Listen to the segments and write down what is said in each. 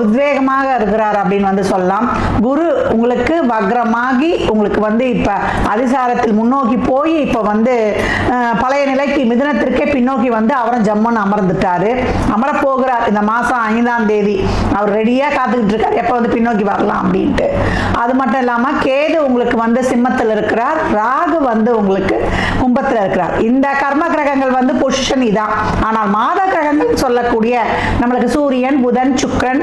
உத்வேகமாக இருக்கிறார் அப்படின்னு வந்து சொல்லலாம். குரு உங்களுக்கு வக்ரமாகி உங்களுக்கு வந்து இப்போ அதிசாரத்தில் முன்னோக்கி போய் இப்போ வந்து பழைய நிலைக்கு மிதனத்திற்கே பின்னோக்கி வந்து அவரும் ஜம்முன்னு அமர்ந்துட்டாரு. அமர போகிறார். இந்த மாதம் ஐந்தாம் தேதி. அவர் ரெடியாக காத்துக்கிட்டு இருக்கார். எப்போ வந்து பின்னோக்கி வரலாம் அப்படின்ட்டு. அது மட்டும் இல்லாமல் கேது உங்களுக்கு வந்து சிம்மத்தில் இருக்கிறார். ராகு வந்து உங்களுக்கு கும்பத்தில் இருக்கிறார். இந்த கர்ம கிரகங்கள் வந்து பொசிஷன் இதான். ஆனால் மாத கிரகங்கள் சொல்லக்கூடிய நம்மளுக்கு சூரியன் புதன் சுக்கிரன்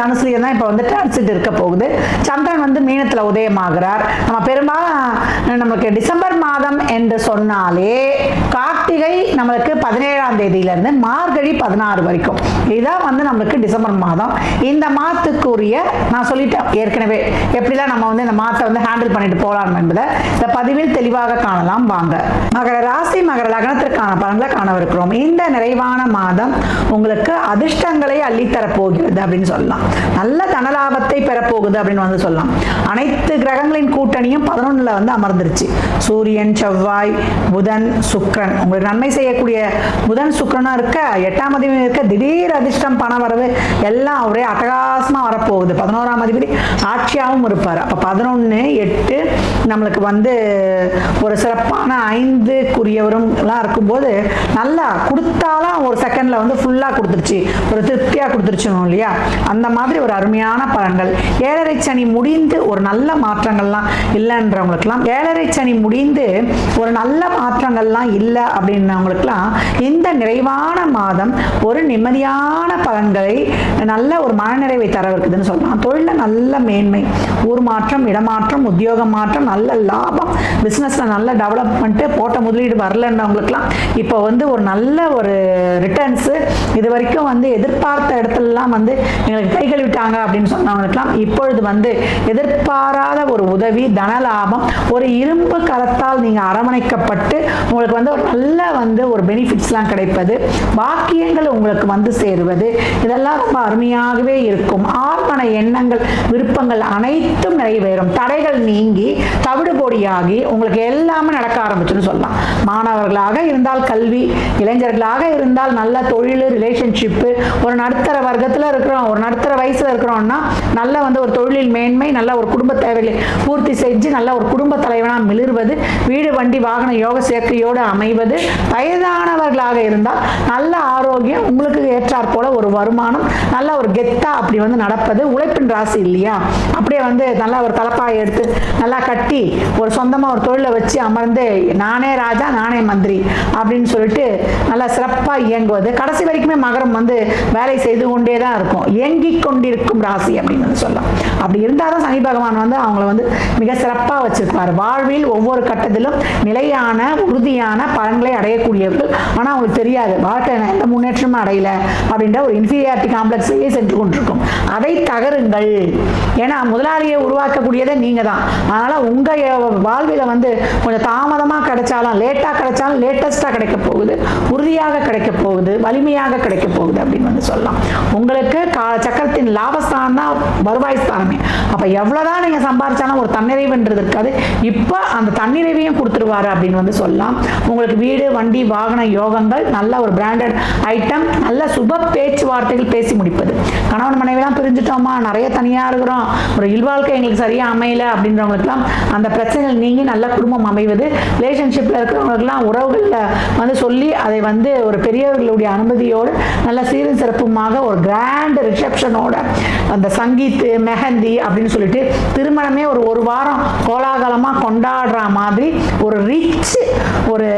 தனுசுலேயே தான் இப்போ வந்து டிரான்சிட் இருக்க போகுது. சந்திரன் வந்து மீனத்தில் உதயமாகிறார். நம்ம பெரும்பாலும் நம்மளுக்கு டிசம்பர் மாதம் என்று சொன்னாலே கார்த்திகை நம்மளுக்கு பதினேழாம் தேதியிலேருந்து மார்கழி பதினாறு வரைக்கும். இதுதான் வந்து நம்மளுக்கு டிசம்பர் மாதம். இந்த மாதத்துக்குரிய நான் சொல்லிட்டேன் ஏற்கனவே எப்படிலாம் நம்ம வந்து இந்த மாதத்தை வந்து ஹேண்டில் பண்ணிட்டு போகலாம் என்பதை இந்த பதிவில் தெளிவாக காணலாம். வாங்க. மகர ராசி மகர லக்னத்திற்கான பலன்களை காணவிருக்கிறோம். இந்த நிறைவான மாதம் உங்களுக்கு அதிர்ஷ்டங்களை அள்ளித்தரப் போகிறது அப்படின்னு சொல்லலாம் நல்ல தனலாபத்தை பெறப்போகுது அப்படின்னு வந்து சொல்லலாம். அனைத்து கிரகங்களின் கூட்டணியும் பதினொன்றில் வந்து அமர்ந்துருச்சு. சூரியன் செவ்வாய் புதன் சுக்ரன் உங்களுக்கு நன்மை செய்யக்கூடிய புதன் சுக்ரனாக இருக்க எட்டாம் அதிபதி இருக்க திடீர் அதிர்ஷ்டம் பண வரவு எல்லாம் ஒரே அட்டகாசமாக வரப்போகுது. பதினோராம் அதிபதி ஆட்சியாகவும் இருப்பார். அப்போ பதினொன்று எட்டு நம்மளுக்கு வந்து ஒரு சிறப்பான ஐந்துக்குரியவரும் எல்லாம் இருக்கும்போது நல்லா கொடுத்தாலும் ஒரு செகண்டில் வந்து ஃபுல்லாக கொடுத்துருச்சு. ஒரு திருப்தியாக கொடுத்துருச்சணும் இல்லையா? அந்த மாதிரி ஒரு அருமையான பலன்கள். ஏழரை சனி முடிந்து ஒரு நல்ல மாற்றங்கள்லாம் இல்லைன்றவங்களுக்குலாம் ஏழரை சனி முடிந்து ஒரு நல்ல மாற்றங்கள்லாம் இல்லை அப்படின்னவங்களுக்குலாம் இந்த நிறைவான மாதம் ஒரு நிம்மதியான பலன்களை நல்ல ஒரு மனநிறைவை தர இருக்குதுன்னு சொல்லலாம். தொழிலில் நல்ல மேன்மை. ஊர் மாற்றம் இடமாற்றம் உத்தியோக மாற்றம் நல்ல லாபம். பிஸ்னஸில் நல்ல டெவலப்மெண்ட்டு போட்ட முதலீடு வரலன்றவங்களுக்குலாம் இப்போ வந்து ஒரு நல்ல ஒரு ரிட்டர்ன்ஸு இது வரைக்கும் வந்து எதிர்பார்த்த இடத்துலலாம் வந்து எங்களுக்கு கை கழுவிட்டாங்க அப்படின்னு சொன்னவங்களுக்குலாம் இப்பொழுது வந்து எதிர்பாராத ஒரு உதவி தனலாபம் ஒரு இரும்பு கரத்தால் நீங்கள் அரவணைக்கப்பட்டு உங்களுக்கு வந்து ஒரு நல்ல வந்து ஒரு பெனிஃபிட்ஸ்லாம் கிடைப்பது வாக்கியங்கள் உங்களுக்கு வந்து சேருவது இதெல்லாம் ரொம்ப அருமையாகவே இருக்கும். ஆர்மன எண்ணங்கள் விருப்பங்கள் அனைத்தும் நிறைவேறும். தடைகள் நீங்கி தவிடுபொடியாகி உங்களுக்கு எல்லாமே நடக்க ஆரம்பிச்சுன்னு சொல்லலாம். மாணவர்களாக இருந்தால் கல்வி இளைஞர்களாக இருந்தால் நல்ல தொழில் ரிலேஷன்ஷிப்பு ஒரு நடுத்தர வர்க்கத்தில் இருக்கிறோம் ஒரு நடுத்தர வயசில் இருக்கிறோம்னா நல்ல வந்து ஒரு தொழிலில் மேன்மை நல்ல ஒரு குடும்ப தேவைகளை பூர்த்தி செஞ்சு நல்ல ஒரு குடும்ப தலைவனாக மிளிர்வது வீடு வண்டி வாகன யோக சேர்க்கையோடு அமைவது வயதானவர்களாக இருந்தால் நல்ல ஆரோக்கியம் உங்களுக்கு ஏற்றாற் போல ஒரு வருமானம் நல்ல ஒரு கெத்தா அப்படி வந்து நடப்பது உழைப்பின் ராசி இல்லையா? அப்படியே வந்து நல்லா ஒரு தலப்பாயை எடுத்து நல்லா கட்டி ஒரு சொந்தமாக ஒரு தொழிலை வச்சு அமர்ந்து நானே ராஜா நானே மந்திரி அப்படின்னு சொல்லிட்டு நல்லா சிறப்பாக இயங்குவது. கடைசி வரைக்குமே மகரம் வந்து வேலை செய்து கொண்டே தான் இருக்கும். இயங்கிக் கொண்டிருக்கும் ராசி அப்படின்னு வந்து சொல்லலாம். அப்படி இருந்தால் தான் சனி பகவான் வந்து அவங்கள வந்து மிக சிறப்பாக வச்சிருப்பார். வாழ்வில் ஒவ்வொரு கட்டத்திலும் நிலையான உறுதியான பலன்களை அடையக்கூடியவர்கள். ஆனால் அவங்களுக்கு தெரியாது. வாழ்க்கை எந்த முன்னேற்றமும் அடையல அப்படின்ற ஒரு இன்ஃபீரியாரிட்டி காம்ப்ளெக்ஸையே சென்று கொண்டிருக்கும். அதை தகருங்கள். ஏன்னா முதலாளியை உருவாக்கக்கூடியதே நீங்கள் தான் அதனால் உங்கள் உங்கள் வாழ்வில் வந்து கொஞ்சம் தாமதமாக கிடைச்சாலும் லேட்டாக கிடைச்சாலும் லேட்டஸ்ட்டாக கிடைக்க போகுது. உறுதியாக கிடைக்க போகுது. வலிமையாக கிடைக்க போகுது அப்படின்னு வந்து சொல்லலாம். உங்களுக்கு கா சக்கரத்தின் லாபஸ்தானம் தான் வருவாய் ஸ்தானமே. அப்போ எவ்வளோதான் நீங்கள் சம்பாரிச்சாலும் ஒரு தன்னிறைவுன்றது இருக்காது. இப்போ அந்த தன்னிறைவையும் கொடுத்துருவாரு அப்படின்னு வந்து சொல்லலாம். உங்களுக்கு வீடு வண்டி வாகன யோகங்கள் நல்ல ஒரு பிராண்டட் ஐட்டம் நல்ல சுப பேச்சுவார்த்தைகள் பேசி முடிப்பது. கணவன் மனைவிலாம் பிரிஞ்சுட்டோமா? நிறைய தனியாக இருக்கிறோம். ஒரு இல்வாழ்க்கை எங்களுக்கு சரியாக அமையல அப்படின்றவங்களுக்குலாம் அந்த பிரச்சனைகள் நீங்கி நல்ல குடும்பம் அமைவது ரிலேஷன்ஷிப்பில் இருக்கிறவங்களுக்குலாம் உறவுகளில் வந்து சொல்லி அதை வந்து ஒரு பெரியவர்களுடைய அனுமதியோடு நல்ல சீரும் சிறப்புமாக ஒரு கிராண்ட் ரிசப்ஷனோட அந்த சங்கீத் மெஹந்தி அப்படின்னு சொல்லிட்டு திருமணமே ஒரு ஒரு வாரம் கோலாகலமாக கொண்டாடுற மாதிரி ஒரு ரிச் ஒரு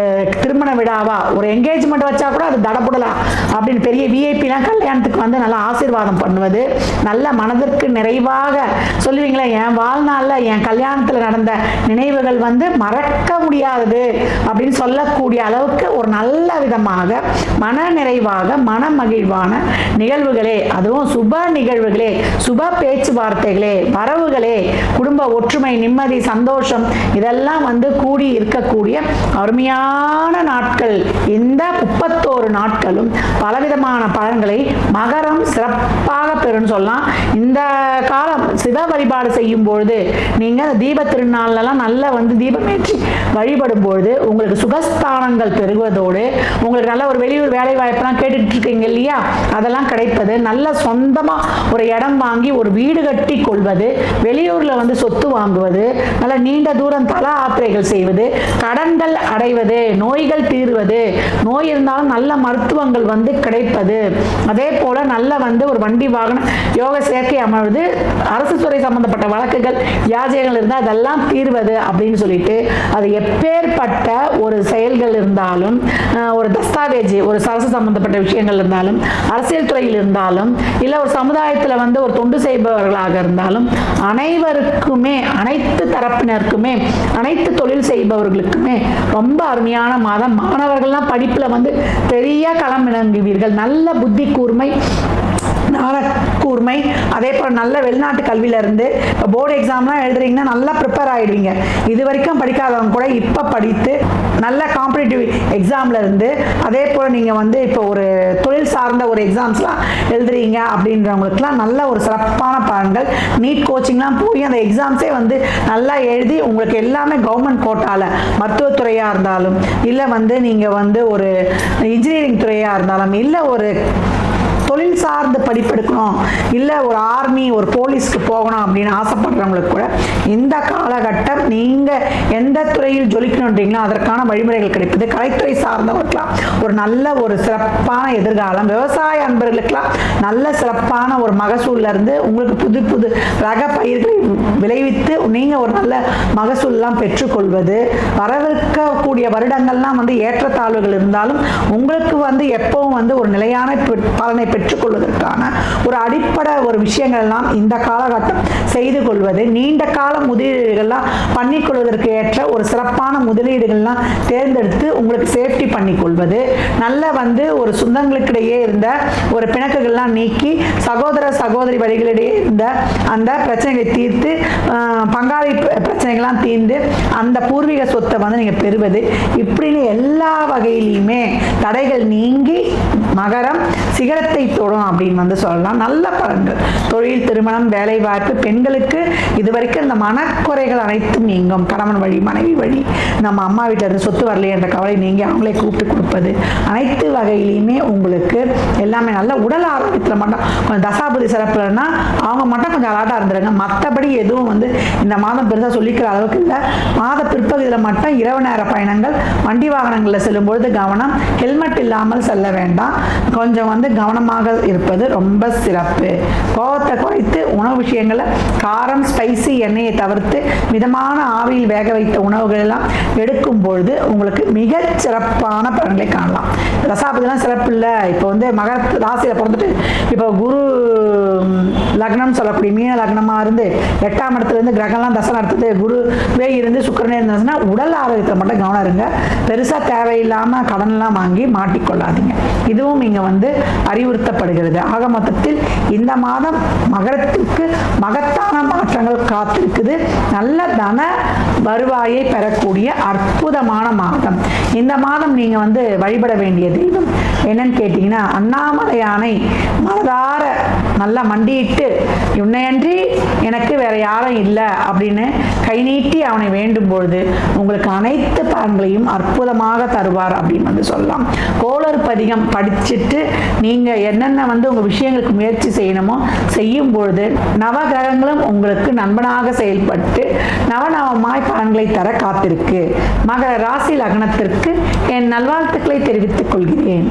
திருமண விழாவா ஒரு என்கேஜ்மெண்ட் வச்சா கூட அது தடபுடலாம் அப்படின்னு பெரிய விஐபிலாம் கல்யாணத்துக்கு வந்து நல்லா ஆசீர்வாதம் பண்ணுவது நல்ல மனதிற்கு நிறைவாக சொல்லுவீங்களே என் வாழ்நாளில் என் கல்யாணத்தில் நடந்த நினைவுகள் வந்து மறக்க முடியாதது அப்படின்னு சொல்லக்கூடிய அளவுக்கு ஒரு நல்ல விதமாக மன நிறைவாக மன மகிழ்வான நிகழ்வுகளே அதுவும் சுப நிகழ்வுகளே சுப பேச்சுவார்த்தைகளே வரவுகளே குடும்ப ஒற்றுமை நிம்மதி சந்தோஷம் இதெல்லாம் வந்து கூடி இருக்கக்கூடிய அருமையான நாட்கள். இந்த முப்பத்தோரு நாட்களும் பலவிதமான பலன்களை மகரம் சிறப்பாக பெறும் சொல்லலாம். இந்த காலம் சிவ வழிபாடு செய்யும் பொழுது நீங்கள் தீப திருநாள்லாம் நல்லா வந்து தீபமேற்றி வழிபடும் பொழுது உங்களுக்கு சுகஸ்தானங்கள் பெருகுவதோடு உங்களுக்கு நல்ல ஒரு வெளியூர் வேலை வாய்ப்பெல்லாம் கேட்டுட்டு இருக்கீங்க இல்லையா? அதெல்லாம் கிடைப்பது. நல்ல சொந்தமாக ஒரு இடம் வாங்கி ஒரு வீடு கட்டி கொள்வது வெளியூரில் வந்து சொத்து வாங்குவது நல்ல நீண்ட தூரம் தல ஆத்திரைகள் செய்வது கடன்கள் அடைவது நோய்கள் தீர்வது நோய் இருந்தாலும் நல்ல மருத்துவங்கள் வந்து கிடைப்பது. அதே போல நல்ல வந்து ஒரு வண்டி வாகனம் யோக சேர்க்கை அமர்வது அரசு துறை சம்பந்தப்பட்ட வழக்குகள் வியாஜயங்கள் இருந்தால் அதெல்லாம் தீர்வது அப்படின்னு சொல்லிட்டு அது எப்பேற்பட்ட ஒரு செயல்கள் இருந்தாலும் ஒரு தஸ்தாவேஜ் ஒரு அரசு சம்பந்தப்பட்ட விஷயங்கள் இருந்தாலும் அரசியல் துறையில் இருந்தாலும் இல்லை ஒரு சமுதாயத்தில் வந்து ஒரு தொண்டு செய்பவர்களாக இருந்தாலும் அனைவருக்குமே அனைத்து தரப்பினருக்குமே அனைத்து தொழில் செய்பவர்களுக்குமே ரொம்ப அருமையான மாதம். மாணவர்கள்லாம் படிப்பில் வந்து பெரிய களம் இறங்குவீர்கள் நல்ல புத்தி கூர்மை ஞான கூர்மை அதே போல் நல்ல வெளிநாட்டு கல்வியில இருந்து இப்போ போர்டு எக்ஸாம்லாம் எழுதுறீங்கன்னா நல்லா ப்ரிப்பேர் ஆகிடுவீங்க இது வரைக்கும் படிக்காதவங்க கூட இப்போ படித்து நல்ல காம்படிட்டிவ் எக்ஸாம்ல இருந்து அதே போல் நீங்கள் வந்து இப்போ ஒரு தொழில் சார்ந்த ஒரு எக்ஸாம்ஸ்லாம் எழுதுறீங்க அப்படின்றவங்களுக்குலாம் நல்ல ஒரு சிறப்பான பலன்கள். நீட் கோச்சிங்லாம் போய் அந்த எக்ஸாம்ஸே வந்து நல்லா எழுதி உங்களுக்கு எல்லாமே கவர்மெண்ட் கோட்டால மருத்துவத்துறையாக இருந்தாலும் இல்லை வந்து நீங்கள் வந்து ஒரு இன்ஜினியரிங் துறையாக இருந்தாலும் இல்லை ஒரு தொழில் சார்ந்து படிப்பெடுக்கணும். இல்லை ஒரு ஆர்மி ஒரு போலீஸ்க்கு போகணும் அப்படின்னு ஆசைப்படுறவங்களுக்கு கூட இந்த காலகட்டம் நீங்கள் எந்த துறையில் ஜொலிக்கணுன்றீங்களோ அதற்கான வழிமுறைகள் கிடைப்பது கலைத்துறை சார்ந்தவர்களாம் ஒரு நல்ல ஒரு சிறப்பான எதிர்காலம். விவசாய அன்பர்களுக்கெல்லாம் நல்ல சிறப்பான ஒரு மகசூல்ல இருந்து உங்களுக்கு புது புது ரக பயிர்களை விளைவித்து நீங்கள் ஒரு நல்ல மகசூல்லாம் பெற்றுக்கொள்வது. வரவிருக்கக்கூடிய வருடங்கள்லாம் வந்து ஏற்றத்தாழ்வுகள் இருந்தாலும் உங்களுக்கு வந்து எப்பவும் வந்து ஒரு நிலையான பலனை பெற்று பெற்றுக்கொள்வதற்கான ஒரு அடிப்படை ஒரு விஷயங்கள் எல்லாம் இந்த காலகட்டம் செய்து கொள்வது நீண்ட கால முதலீடுகள்லாம் பண்ணிக்கொள்வதற்கு ஏற்ற ஒரு சிறப்பான முதலீடுகள்லாம் தேர்ந்தெடுத்து உங்களுக்கு சேஃப்டி பண்ணிக்கொள்வது நல்ல வந்து ஒரு சொந்தங்களுக்கிடையே இருந்த ஒரு பிணக்குகள்லாம் நீக்கி சகோதர சகோதரி வழிகளிடையே இருந்த அந்த பிரச்சனைகளை தீர்த்து பங்காளி பிரச்சனைகள்லாம் தீர்ந்து அந்த பூர்வீக சொத்தை வந்து நீங்கள் பெறுவது. இப்படின்னு எல்லா வகையிலையுமே தடைகள் நீங்கி மகரம் சிகரத்தை தொடும் அப்படின்னு வந்து சொல்லலாம். நல்ல பலன்கள். தொழில் திருமணம் வேலை வாய்ப்பு பெண்களுக்கு இது வரைக்கும் இந்த மனக்குறைகள் அனைத்தும் நீங்கும். கணவன் வழி மனைவி வழி. நம்ம அம்மா வீட்டில் இருந்து சொத்து வரலையே என்ற கவலை நீங்கள் அவங்களே கூப்பிட்டு கொடுப்பது. அனைத்து வகையிலையுமே உங்களுக்கு எல்லாமே நல்ல உடல் ஆரோக்கியத்தில் மட்டும் கொஞ்சம் தசாபதி சிறப்புலன்னா அவங்க மட்டும் கொஞ்சம் அலாட்டாக இருந்துருங்க. மற்றபடி எதுவும் வந்து இந்த மாதம் பெருசாக சொல்லிக்கிற அளவுக்கு இல்லை. மாத பிற்பகுதியில் மட்டும் இரவு நேர பயணங்கள் வண்டி வாகனங்களில் செல்லும்பொழுது கவனம். ஹெல்மெட் இல்லாமல் செல்ல வேண்டாம். கொஞ்சம் வந்து கவனமாக சாந்தமாக இருப்பது ரொம்ப சிறப்பு. கோபத்தை குறைத்து உணவு விஷயங்களை காரம் ஸ்பைசி எண்ணெயை தவிர்த்து மிதமான ஆவியில் வேக வைத்த உணவுகள் எல்லாம் எடுக்கும் பொழுது உங்களுக்கு மிக சிறப்பான பலன்களை காணலாம். ரசாபதிலாம் சிறப்பு இல்லை. இப்போ வந்து மகர ராசியில் பிறந்துட்டு இப்போ குரு லக்னம் சொல்லக்கூடிய மீன லக்னமாக இருந்து எட்டாம் இடத்துல இருந்து கிரகம்லாம் தசை நடத்துது. குருவே இருந்து சுக்கரனே இருந்ததுன்னா உடல் ஆரோக்கியத்தில் மட்டும் கவனம் இருங்க. பெருசாக தேவையில்லாமல் கடன்லாம் வாங்கி மாட்டிக்கொள்ளாதீங்க. இதுவும் இங்கே வந்து அறிவுறுத்தப்படுகிறது ஆக மொத்தத்தில் இந்த மாதம் மகரத்திற்கு மகத்தான மாற்றங்கள் காத்திருக்குது. நல்ல தன வருவாயை பெறக்கூடிய அற்புதமான மாதம். இந்த மாதம் நீங்கள் வந்து வழிபட வேண்டிய தெய்வம் என்னன்னு கேட்டிங்கன்னா அண்ணாமலையானை மனதார நல்லா மண்டியிட்டு உன்னையன்றி எனக்கு வேற யாரும் இல்லை அப்படின்னு கை நீட்டி அவனை வேண்டும் பொழுது உங்களுக்கு அனைத்து பலன்களையும் அற்புதமாக தருவார் அப்படின்னு வந்து சொல்லலாம். கோளர் பதிகம் படிச்சுட்டு நீங்கள் என்னென்ன வந்து உங்கள் விஷயங்களுக்கு முயற்சி செய்யணுமோ செய்யும் பொழுது நவகிரகங்களும் உங்களுக்கு நண்பனாக செயல்பட்டு நவநவமாய் பலன்களை தர காத்திருக்கு. மகர ராசி லக்னத்திற்கு என் நல்வாழ்த்துக்களை தெரிவித்துக் கொள்கிறேன்.